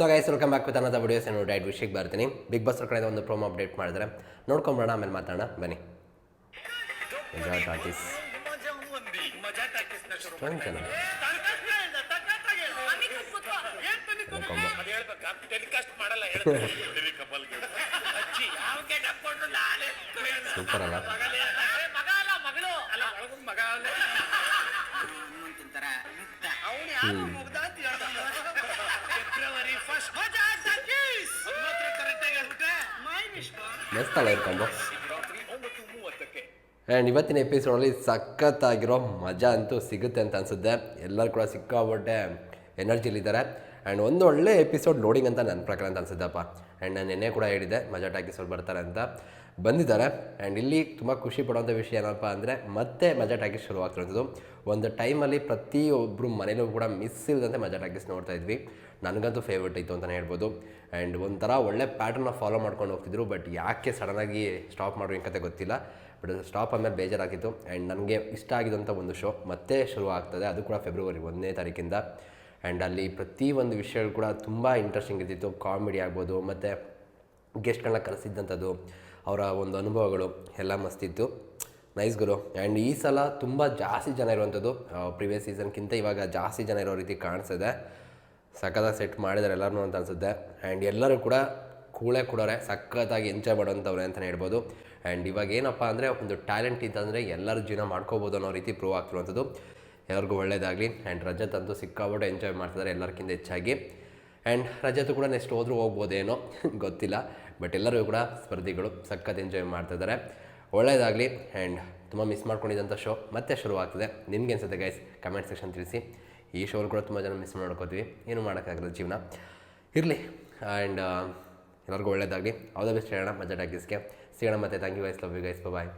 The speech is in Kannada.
So guys welcome back with ಅನ್ನದ ವಿಡಿಯೋಸ್ ಏನು ಡೈಟ್ ವಿಷಯಕ್ಕೆ ಬರ್ತೀನಿ. ಬಿಗ್ ಬಾಸ್ ಕಡೆ ಒಂದು ಪ್ರೋಮೋ ಅಪ್ಡೇಟ್ ಮಾಡಿದ್ರೆ. ನೋಡ್ಕೊಂಬರೋಣ, ಆಮೇಲೆ ಮಾತಾಡೋಣ. ಬನ್ನಿ. ಟಾಕೀಸ್ ಸೂಪರ್ ಅಲ್ಲ? ಮಜಾ ವಿಶ್ವ ಮಸ್ತ್ ಅಲ್ಲ ಇರ್ಕೊಂಬ ರಾತ್ರಿ ಒಂಬತ್ತು ಮೂವತ್ತಕ್ಕೆ ಆ್ಯಂಡ್ ಇವತ್ತಿನ ಎಪಿಸೋಡಲ್ಲಿ ಸಖತ್ತಾಗಿರೋ ಮಜಾ ಅಂತೂ ಸಿಗುತ್ತೆ ಅಂತ ಅನಿಸುತ್ತೆ. ಎಲ್ಲರೂ ಕೂಡ ಸಿಕ್ಕಾಬಟ್ಟೆ ಎನರ್ಜಿಲಿದ್ದಾರೆ ಆ್ಯಂಡ್ ಒಂದು ಒಳ್ಳೆ ಎಪಿಸೋಡ್ ಲೋಡಿಂಗ್ ಅಂತ ನನ್ನ ಪ್ರಕಾರ ಅಂತ ಅನಿಸಿದ್ದಪ್ಪ ಆ್ಯಂಡ್ ನಾನು ನಿನ್ನೆ ಕೂಡ ಹೇಳಿದ್ದೆ, ಮಜಾ ಟಾಕೀಸಲ್ಲಿ ಬರ್ತಾರೆ ಅಂತ ಬಂದಿದ್ದಾರೆ. ಆ್ಯಂಡ್ ಇಲ್ಲಿ ತುಂಬ ಖುಷಿ ಪಡುವಂಥ ವಿಷಯ ಏನಪ್ಪ ಅಂದರೆ, ಮತ್ತೆ ಮಜಾ ಟಾಕೀಸ್ ಶುರುವಾಗ್ತಿರೋದು. ಒಂದು ಟೈಮಲ್ಲಿ ಪ್ರತಿಯೊಬ್ಬರು ಮನೇಲೂ ಕೂಡ ಮಿಸ್ ಇಲ್ಲದಂತೆ ಮಜಾ ಟಾಕೀಸ್ ನೋಡ್ತಾ ಇದ್ವಿ. ನನಗಂತೂ ಫೇವ್ರೇಟ್ ಇತ್ತು ಅಂತಲೇ ಹೇಳ್ಬೋದು. ಆ್ಯಂಡ್ ಒಂಥರ ಒಳ್ಳೆ ಪ್ಯಾಟರ್ನ ಫಾಲೋ ಮಾಡ್ಕೊಂಡು ಹೋಗ್ತಿದ್ರು. ಬಟ್ ಯಾಕೆ ಸಡನ್ನಾಗಿ ಸ್ಟಾಪ್ ಮಾಡೋ ಕತೆ ಗೊತ್ತಿಲ್ಲ. ಬಟ್ ಸ್ಟಾಪ್ ಆದಮೇಲೆ ಬೇಜಾರಾಗಿತ್ತು ಆ್ಯಂಡ್ ನನಗೆ ಇಷ್ಟ ಆಗಿದಂಥ ಒಂದು ಶೋ ಮತ್ತೆ ಶುರು ಆಗ್ತದೆ ಅದು ಕೂಡ ಫೆಬ್ರವರಿ ಒಂದನೇ ತಾರೀಕಿಂದ. ಆ್ಯಂಡ್ ಅಲ್ಲಿ ಪ್ರತಿ ಒಂದು ವಿಷಯಗಳು ಕೂಡ ತುಂಬ ಇಂಟ್ರೆಸ್ಟಿಂಗ್ ಇದ್ದಿತ್ತು. ಕಾಮಿಡಿ ಆಗ್ಬೋದು, ಮತ್ತು ಗೆಸ್ಟ್ಗಳನ್ನ ಕರೆಸಿದ್ದಂಥದ್ದು, ಅವರ ಒಂದು ಅನುಭವಗಳು ಎಲ್ಲ ಮಸ್ತಿತ್ತು ನೈಸ್ ಗುರು. ಆ್ಯಂಡ್ ಈ ಸಲ ತುಂಬ ಜಾಸ್ತಿ ಜನ ಇರುವಂಥದ್ದು ಪ್ರಿವಿಯಸ್ ಸೀಸನ್ಗಿಂತ ಇವಾಗ ಜಾಸ್ತಿ ಜನ ಇರೋ ರೀತಿ ಕಾಣಿಸಿದೆ ಸಖತ್ತಾಗಿ ಸೆಟ್ ಮಾಡಿದ್ದಾರೆ ಎಲ್ಲರೂ ಅಂತ ಅನಿಸುತ್ತೆ. ಆ್ಯಂಡ್ ಎಲ್ಲರೂ ಕೂಡ ಕೂಳೆ ಕೊಡೋರೆ, ಸಖತ್ತಾಗಿ ಎಂಜಾಯ್ ಮಾಡೋಂಥವ್ರೆ ಅಂತಲೇ ಹೇಳ್ಬೋದು. ಆ್ಯಂಡ್ ಇವಾಗ ಏನಪ್ಪ ಅಂದರೆ, ಒಂದು ಟ್ಯಾಲೆಂಟ್ ಇತ್ತಂದರೆ ಎಲ್ಲರೂ ಜೀವನ ಮಾಡ್ಕೋಬೋದು ಅನ್ನೋ ರೀತಿ ಪ್ರೂವ್ ಆಗ್ತಿರುವಂಥದ್ದು. ಎಲ್ಲರಿಗೂ ಒಳ್ಳೆಯದಾಗಲಿ ಆ್ಯಂಡ್ ರಜತ್ ಅಂತೂ ಸಿಕ್ಕಾಬಿಟ್ಟು ಎಂಜಾಯ್ ಮಾಡ್ತಿದ್ದಾರೆ ಎಲ್ಲರಿಗಿಂತ ಹೆಚ್ಚಾಗಿ. ಆ್ಯಂಡ್ ರಜತ್ ಕೂಡ ನೆಕ್ಸ್ಟ್ ಹೋದರೂ ಹೋಗ್ಬೋದೇನೋ ಗೊತ್ತಿಲ್ಲ. ಬಟ್ ಎಲ್ಲರೂ ಕೂಡ ಸ್ಪರ್ಧಿಗಳು ಸಖತ್ ಎಂಜಾಯ್ ಮಾಡ್ತಿದ್ದಾರೆ. ಒಳ್ಳೆಯದಾಗಲಿ ಆ್ಯಂಡ್ ತುಂಬ ಮಿಸ್ ಮಾಡ್ಕೊಂಡಿದ್ದಂಥ ಶೋ ಮತ್ತೆ ಶುರು ಆಗ್ತದೆ ನಿಮ್ಗೆ ಅನ್ಸುತ್ತೆ ಗೈಸ್ ಕಮೆಂಟ್ ಸೆಕ್ಷನ್ ತಿಳಿಸಿ. ಈ ಶೋಲ್ ಕೂಡ ತುಂಬ ಜನ ಮಿಸ್ ಮಾಡ್ಕೋತೀವಿ. ಏನು ಮಾಡೋಕ್ಕಾಗಲ್ಲ ಜೀವನ. ಇರಲಿ. ಆ್ಯಂಡ್ ಎಲ್ಲರಿಗೂ ಒಳ್ಳೆಯದಾಗಲಿ ಅವ್ದ ಬೆಸ್ಟ್ ಹೇಳೋಣ ಮಜಾ ಟಾಕೀಸ್ಗೆ ಸಿಗೋಣ ಮತ್ತೆ. Thank you guys love you guys bye